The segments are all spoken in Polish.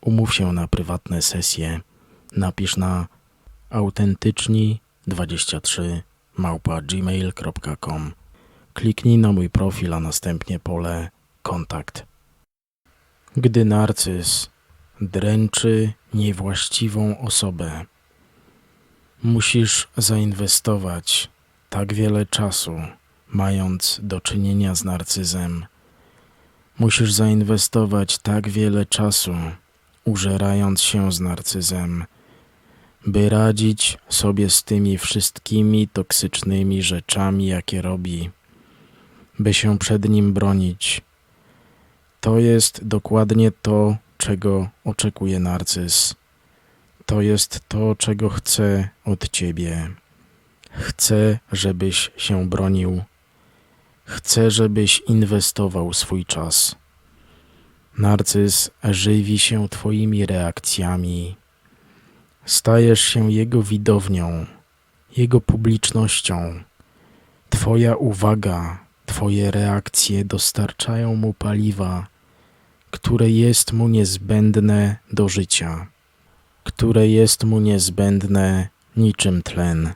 Umów się na prywatne sesje. Napisz na autentyczni23 małpa gmail.com. Kliknij na mój profil, a następnie pole kontakt. Gdy narcyz dręczy niewłaściwą osobę, musisz zainwestować tak wiele czasu, mając do czynienia z narcyzem. Musisz zainwestować tak wiele czasu, użerając się z narcyzem, by radzić sobie z tymi wszystkimi toksycznymi rzeczami, jakie robi, by się przed nim bronić. To jest dokładnie to, czego oczekuje narcyz. To jest to, czego chce od ciebie. Chce, żebyś się bronił. Chce, żebyś inwestował swój czas. Narcyz żywi się Twoimi reakcjami. Stajesz się jego widownią, jego publicznością. Twoja uwaga, Twoje reakcje dostarczają mu paliwa, które jest mu niezbędne do życia, które jest mu niezbędne niczym tlen.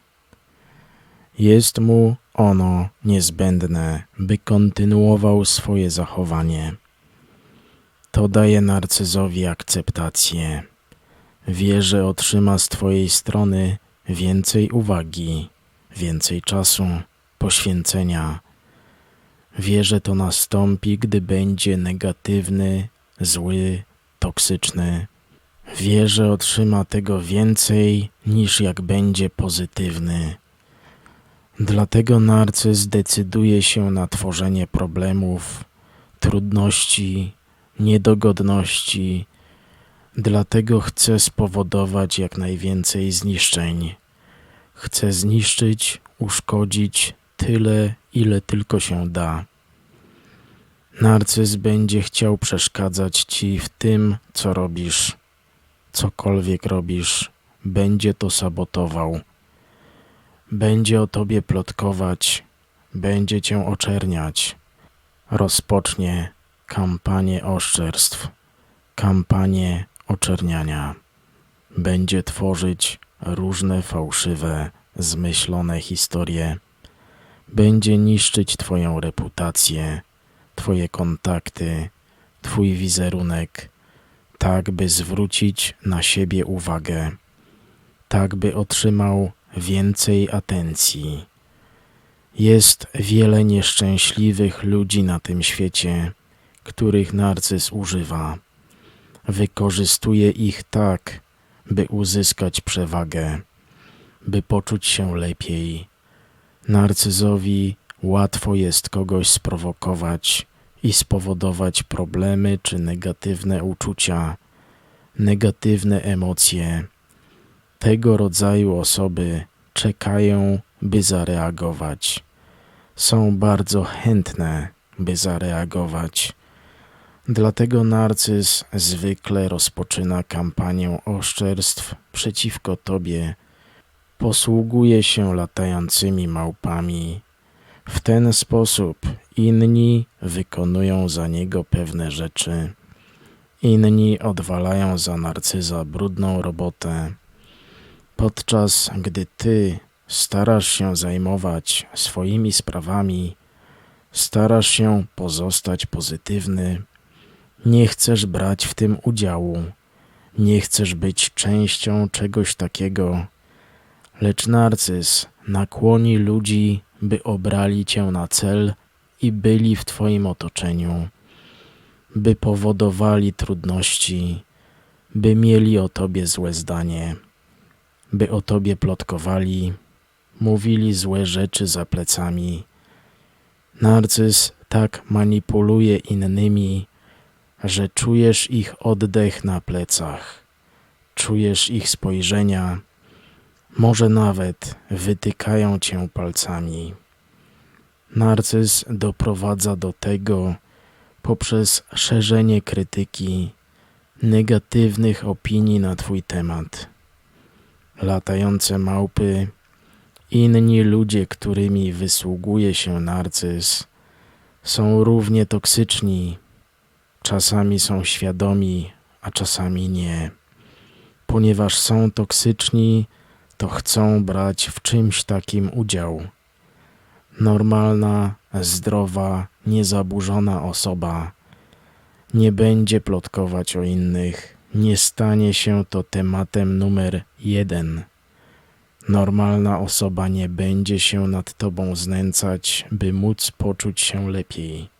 Jest mu ono niezbędne, by kontynuował swoje zachowanie. To daje narcyzowi akceptację. Wie, że otrzyma z Twojej strony więcej uwagi, więcej czasu, poświęcenia. Wie, że to nastąpi, gdy będzie negatywny, zły, toksyczny. Wie, że otrzyma tego więcej niż jak będzie pozytywny. Dlatego narcyz decyduje się na tworzenie problemów, trudności, niedogodności, dlatego chce spowodować jak najwięcej zniszczeń. Chce zniszczyć, uszkodzić tyle, ile tylko się da. Narcyz będzie chciał przeszkadzać ci w tym, co robisz. Cokolwiek robisz, będzie to sabotował. Będzie o tobie plotkować, będzie cię oczerniać. Rozpocznie kampanię oszczerstw, kampanię oczerniania. Będzie tworzyć różne fałszywe, zmyślone historie. Będzie niszczyć Twoją reputację, Twoje kontakty, Twój wizerunek, tak by zwrócić na siebie uwagę, tak by otrzymał więcej atencji. Jest wiele nieszczęśliwych ludzi na tym świecie, których narcyz używa. Wykorzystuje ich tak, by uzyskać przewagę, by poczuć się lepiej. Narcyzowi łatwo jest kogoś sprowokować i spowodować problemy czy negatywne uczucia, negatywne emocje. Tego rodzaju osoby czekają, by zareagować. Są bardzo chętne, by zareagować Dlatego narcyz zwykle rozpoczyna kampanię oszczerstw przeciwko tobie. Posługuje się latającymi małpami. W ten sposób inni wykonują za niego pewne rzeczy. Inni odwalają za narcyza brudną robotę. Podczas gdy ty starasz się zajmować swoimi sprawami, starasz się pozostać pozytywny, nie chcesz brać w tym udziału, nie chcesz być częścią czegoś takiego, lecz narcyz nakłoni ludzi, by obrali cię na cel i byli w twoim otoczeniu, by powodowali trudności, by mieli o tobie złe zdanie, by o tobie plotkowali, mówili złe rzeczy za plecami. Narcyz tak manipuluje innymi, że czujesz ich oddech na plecach, czujesz ich spojrzenia, może nawet wytykają cię palcami. Narcyz doprowadza do tego poprzez szerzenie krytyki, negatywnych opinii na Twój temat. Latające małpy, inni ludzie, którymi wysługuje się narcyz, są równie toksyczni. Czasami są świadomi, a czasami nie. Ponieważ są toksyczni, to chcą brać w czymś takim udział. Normalna, zdrowa, niezaburzona osoba nie będzie plotkować o innych, nie stanie się to tematem numer jeden. Normalna osoba nie będzie się nad tobą znęcać, by móc poczuć się lepiej.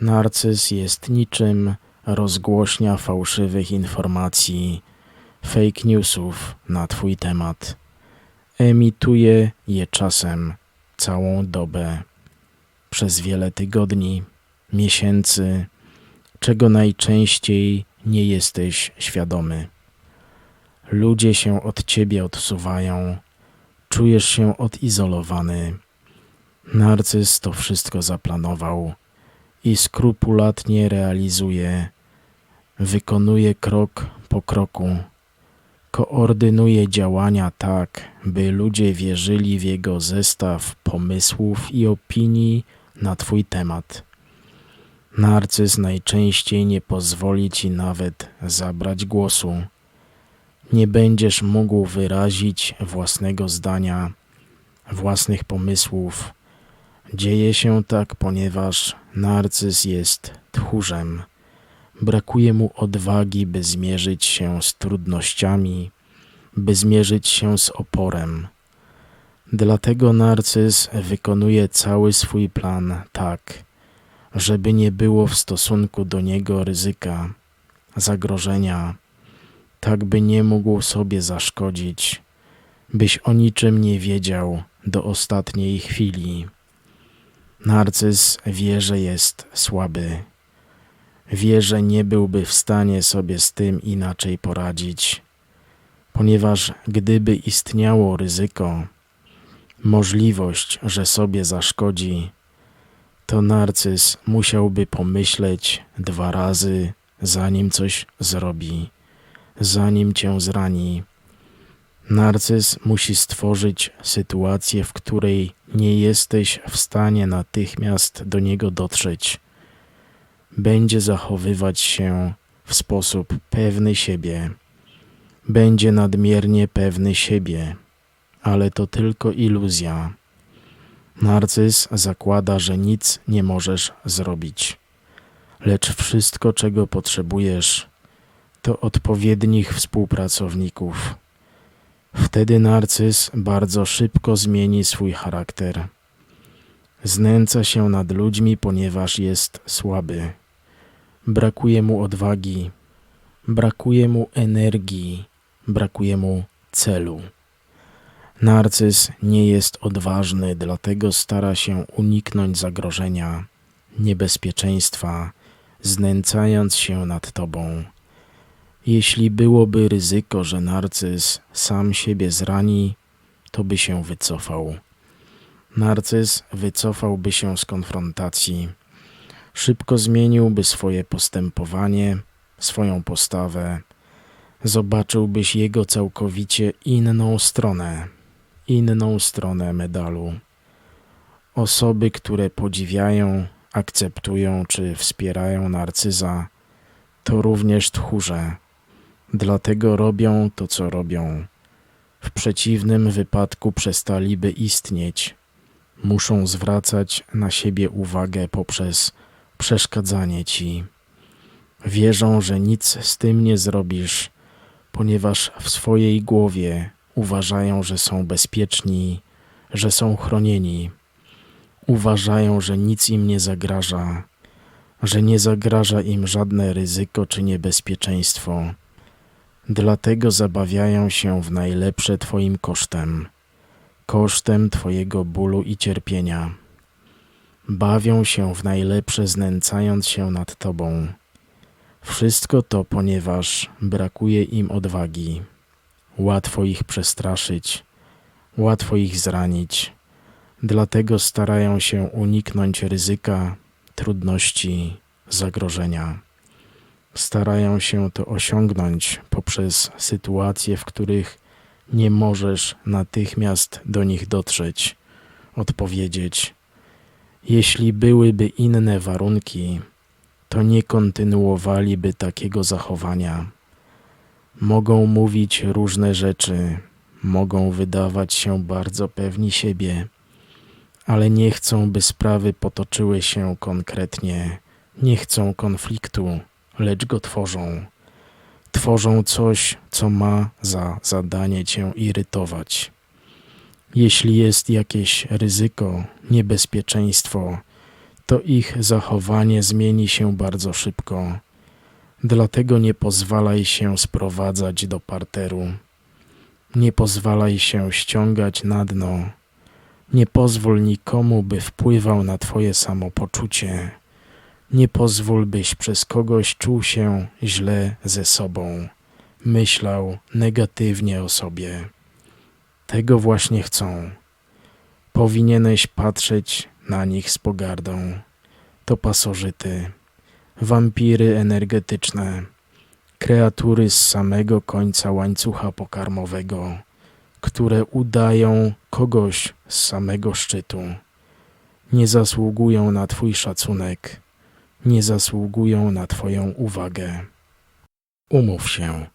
Narcyz jest niczym rozgłośnia fałszywych informacji, fake newsów na twój temat. Emituje je czasem całą dobę, przez wiele tygodni, miesięcy, czego najczęściej nie jesteś świadomy. Ludzie się od ciebie odsuwają, czujesz się odizolowany. Narcyz to wszystko zaplanował i skrupulatnie realizuje, wykonuje krok po kroku, koordynuje działania tak, by ludzie wierzyli w jego zestaw pomysłów i opinii na Twój temat. Narcyz najczęściej nie pozwoli Ci nawet zabrać głosu. Nie będziesz mógł wyrazić własnego zdania, własnych pomysłów. Dzieje się tak, ponieważ narcyz jest tchórzem. Brakuje mu odwagi, by zmierzyć się z trudnościami, by zmierzyć się z oporem. Dlatego narcyz wykonuje cały swój plan tak, żeby nie było w stosunku do niego ryzyka, zagrożenia, tak by nie mógł sobie zaszkodzić, byś o niczym nie wiedział do ostatniej chwili. Narcyz wie, że jest słaby. Wie, że nie byłby w stanie sobie z tym inaczej poradzić, ponieważ gdyby istniało ryzyko, możliwość, że sobie zaszkodzi, to narcyz musiałby pomyśleć dwa razy, zanim coś zrobi, zanim cię zrani. Narcyz musi stworzyć sytuację, w której nie jesteś w stanie natychmiast do niego dotrzeć. Będzie zachowywać się w sposób pewny siebie. Będzie nadmiernie pewny siebie, ale to tylko iluzja. Narcyz zakłada, że nic nie możesz zrobić, lecz wszystko, czego potrzebujesz, to odpowiednich współpracowników. Wtedy narcyz bardzo szybko zmieni swój charakter. Znęca się nad ludźmi, ponieważ jest słaby. Brakuje mu odwagi, brakuje mu energii, brakuje mu celu. Narcyz nie jest odważny, dlatego stara się uniknąć zagrożenia, niebezpieczeństwa, znęcając się nad tobą. Jeśli byłoby ryzyko, że narcyz sam siebie zrani, to by się wycofał. Narcyz wycofałby się z konfrontacji, szybko zmieniłby swoje postępowanie, swoją postawę, zobaczyłbyś jego całkowicie inną stronę inną stronę medalu. Osoby, które podziwiają, akceptują czy wspierają narcyza, to również tchórze. Dlatego robią to, co robią. W przeciwnym wypadku przestaliby istnieć. Muszą zwracać na siebie uwagę poprzez przeszkadzanie ci. Wierzą, że nic z tym nie zrobisz, ponieważ w swojej głowie Uważają, że są bezpieczni, że są chronieni. Uważają, że nic im nie zagraża, że nie zagraża im żadne ryzyko czy niebezpieczeństwo. Dlatego zabawiają się w najlepsze Twoim kosztem, kosztem Twojego bólu i cierpienia. Bawią się w najlepsze, znęcając się nad Tobą. Wszystko to ponieważ brakuje im odwagi. Łatwo ich przestraszyć, łatwo ich zranić. Dlatego starają się uniknąć ryzyka, trudności, zagrożenia. Starają się to osiągnąć poprzez sytuacje, w których nie możesz natychmiast do nich dotrzeć, odpowiedzieć. Jeśli byłyby inne warunki, to nie kontynuowaliby takiego zachowania. Mogą mówić różne rzeczy, mogą wydawać się bardzo pewni siebie, ale nie chcą, by sprawy potoczyły się konkretnie, nie chcą konfliktu, lecz go tworzą. Tworzą coś, co ma za zadanie cię irytować. Jeśli jest jakieś ryzyko, niebezpieczeństwo, to ich zachowanie zmieni się bardzo szybko. Dlatego nie pozwalaj się sprowadzać do parteru. Nie pozwalaj się ściągać na dno. Nie pozwól nikomu, by wpływał na Twoje samopoczucie. Nie pozwól, byś przez kogoś czuł się źle ze sobą, myślał negatywnie o sobie. Tego właśnie chcą. Powinieneś patrzeć na nich z pogardą. To pasożyty, wampiry energetyczne, kreatury z samego końca łańcucha pokarmowego, które udają kogoś z samego szczytu. Nie zasługują na Twój szacunek, nie zasługują na Twoją uwagę. Umów się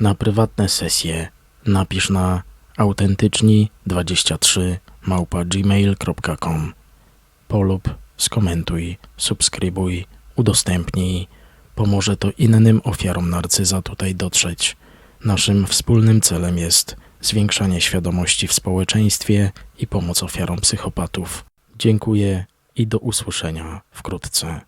na prywatne sesje. Napisz na autentyczni23 małpa gmail.com polub, skomentuj, subskrybuj, udostępnij. Pomoże to innym ofiarom narcyza tutaj dotrzeć. Naszym wspólnym celem jest zwiększanie świadomości w społeczeństwie i pomoc ofiarom psychopatów. Dziękuję i do usłyszenia wkrótce.